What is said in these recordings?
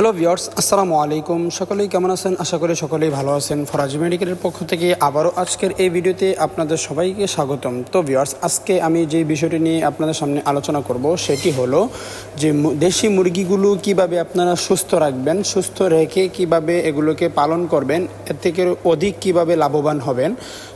Hello viewers আসসালামু আলাইকুম। সকলেই কেমন আছেন? আশা করি সকলেই ভালো আছেন। ফরাজি মেডিকেলের পক্ষ থেকে আবারও আজকের এই ভিডিওতে আপনাদের সবাইকে স্বাগতম। তো ভিওর্স আজকে আমি যে বিষয়টি নিয়ে আপনাদের সামনে আলোচনা করব, সেটি হলো যে দেশি মুরগিগুলো কীভাবে আপনারা সুস্থ রাখবেন, সুস্থ রেখে কীভাবে এগুলোকে পালন করবেন, এর থেকে অধিক কীভাবে লাভবান হবেন।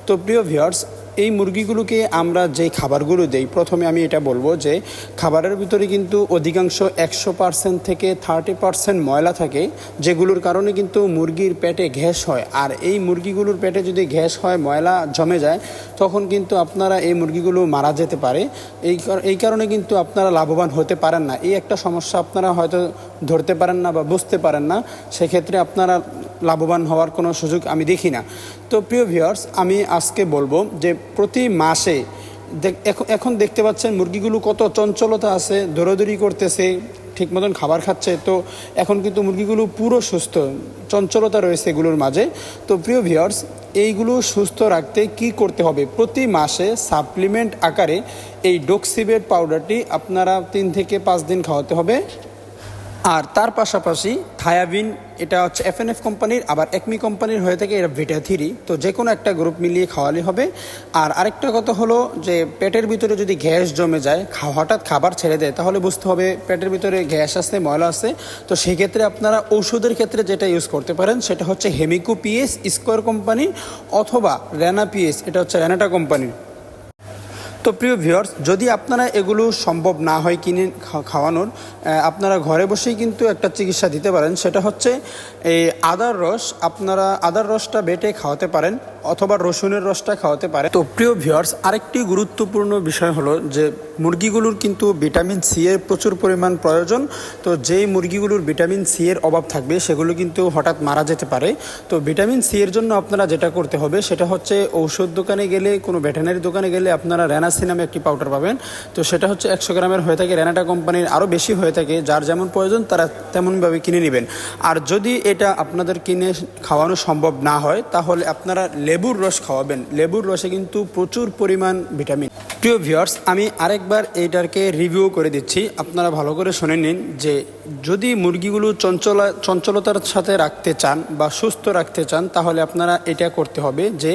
তো প্রিয় ভিওর্স এই মুরগিগুলোকে আমরা যে খাবারগুলো দেই, প্রথমে আমি এটা বলব যে খাবারের ভিতরে কিন্তু অধিকাংশ একশো পার্সেন্ট থেকে থার্টি পার্সেন্ট ময়লা থাকে, যেগুলোর কারণে কিন্তু মুরগির পেটে গ্যাস হয়। আর এই মুরগিগুলোর পেটে যদি গ্যাস হয়, ময়লা জমে যায়, তখন কিন্তু আপনারা এই মুরগিগুলো মারা যেতে পারে। এই এই কারণে কিন্তু আপনারা লাভবান হতে পারেন না। এই একটা সমস্যা আপনারা হয়তো ধরতে পারেন না বা বুঝতে পারেন না। সেক্ষেত্রে আপনারা লাভবান হওয়ার কোনো সুযোগ আমি দেখি না। তো প্রিয় ভিউয়ার্স আমি আজকে বলব যে প্রতি মাসে এখন দেখতে পাচ্ছেন মুরগিগুলো কত চঞ্চলতা আছে, দৌড়াদৌড়ি করতেছে, ঠিক মতন খাবার খাচ্ছে। তো এখন কিন্তু মুরগিগুলো পুরো সুস্থ, চঞ্চলতা রয়েছে এগুলোর মাঝে। তো প্রিয় ভিউয়ার্স এইগুলো সুস্থ রাখতে কি করতে হবে? প্রতি মাসে সাপ্লিমেন্ট আকারে এই ডোক্সিবেট পাউডারটি আপনারা তিন থেকে পাঁচ দিন খাওয়াতে হবে। আর তার পাশাপাশি থায়াবিন, এটা হচ্ছে এফ এফএনএফ কোম্পানির, আবার একমি কোম্পানির হয়ে থাকে, এটা ভিটা থ্রি তো যে কোনো একটা গ্রুপ মিলিয়ে খাওয়ালে হবে। আর আরেকটা কথা হলো যে, পেটের ভিতরে যদি গ্যাস জমে যায় হঠাৎ খাবার ছেড়ে দেয়, তাহলে বুঝতে হবে পেটের ভিতরে গ্যাস আছে, ময়লা আছে। তো সেক্ষেত্রে আপনারা ঔষধের ক্ষেত্রে যেটা ইউজ করতে পারেন, সেটা হচ্ছে হেমিকো পিএস স্কোয়ার কোম্পানি অথবা রেনা পিএস এটা হচ্ছে রেনাটা কোম্পানির। তো প্রিয় ভিউয়ার্স, যদি আপনারা এগুলো সম্ভব না হয় কিনে খাওয়ানোর আপনারা ঘরে বসেই কিন্তু একটা চিকিৎসা দিতে পারেন। সেটা হচ্ছে এই আদার রস আপনারা আদার রসটা বেটে খাওয়াতে পারেন অথবা রসুনের রসটা খাওয়াতে পারেন। তো প্রিয় ভিউয়ার্স, আরেকটি গুরুত্বপূর্ণ বিষয় হলো যে, মুরগিগুলোর কিন্তু ভিটামিন সি এর প্রচুর পরিমাণ প্রয়োজন। তো যেই মুরগিগুলোর ভিটামিন সি এর অভাব থাকবে, সেগুলো কিন্তু হঠাৎ মারা যেতে পারে। তো ভিটামিন সি এর জন্য আপনারা যেটা করতে হবে, সেটা হচ্ছে ঔষধ দোকানে গেলে, কোনো ভেটেনারি দোকানে গেলে আপনারা র্যানাসি নামে একটি পাউডার পাবেন। তো সেটা হচ্ছে একশো গ্রামের হয়ে থাকে। র্যানাটা কোম্পানির আরও বেশি হয়ে থাকে। যার যেমন প্রয়োজন, তারা তেমনভাবে কিনে নেবেন। আর যদি এটা আপনাদের কিনে খাওয়ানো সম্ভব না হয়, তাহলে আপনারা লেবুর রস খাওয়াবেন। লেবুর রসে কিন্তু প্রচুর পরিমাণ ভিটামিন। প্রিয় ভিউয়ার্স, আমি আরেকবার এইটাকে রিভিউ করে দিচ্ছি। আপনারা ভালো করে শুনে নিন যে যদি মুরগিগুলো চঞ্চলা, চঞ্চলতার সাথে রাখতে চান বা সুস্থ রাখতে চান, তাহলে আপনারা এটা করতে হবে যে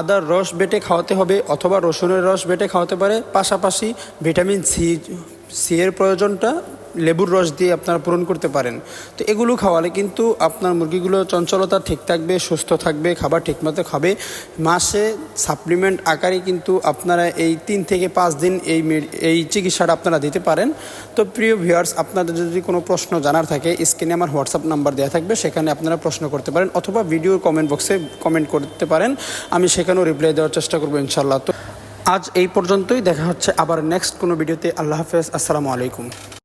আদার রস বেটে খাওয়াতে হবে অথবা রসুনের রস বেটে খাওয়াতে পারে। পাশাপাশি ভিটামিন সি সি এর প্রয়োজনটা লেবুর রস দিয়ে আপনারা পূরণ করতে পারেন। তো এগুলো খাওয়ালে কিন্তু আপনার মুরগিগুলো চঞ্চলতা ঠিক থাকবে, সুস্থ থাকবে, খাবার ঠিকমতো খাবে। মাসে সাপ্লিমেন্ট আকারে কিন্তু আপনারা এই তিন থেকে পাঁচ দিন এই এই চিকিৎসাটা আপনারা দিতে পারেন। তো প্রিয় ভিউয়ার্স, আপনাদের যদি কোনো প্রশ্ন জানার থাকে, স্ক্রিনে আমার হোয়াটসঅ্যাপ নাম্বার দেওয়া থাকবে, সেখানে আপনারা প্রশ্ন করতে পারেন অথবা ভিডিওর কমেন্ট বক্সে কমেন্ট করতে পারেন। আমি সেখানেও রিপ্লাই দেওয়ার চেষ্টা করব ইনশাল্লাহ তো আজ এই পর্যন্তই। দেখা হচ্ছে আবার নেক্সট কোনো ভিডিওতে। আল্লাহ হাফেজ। আসসালামু আলাইকুম।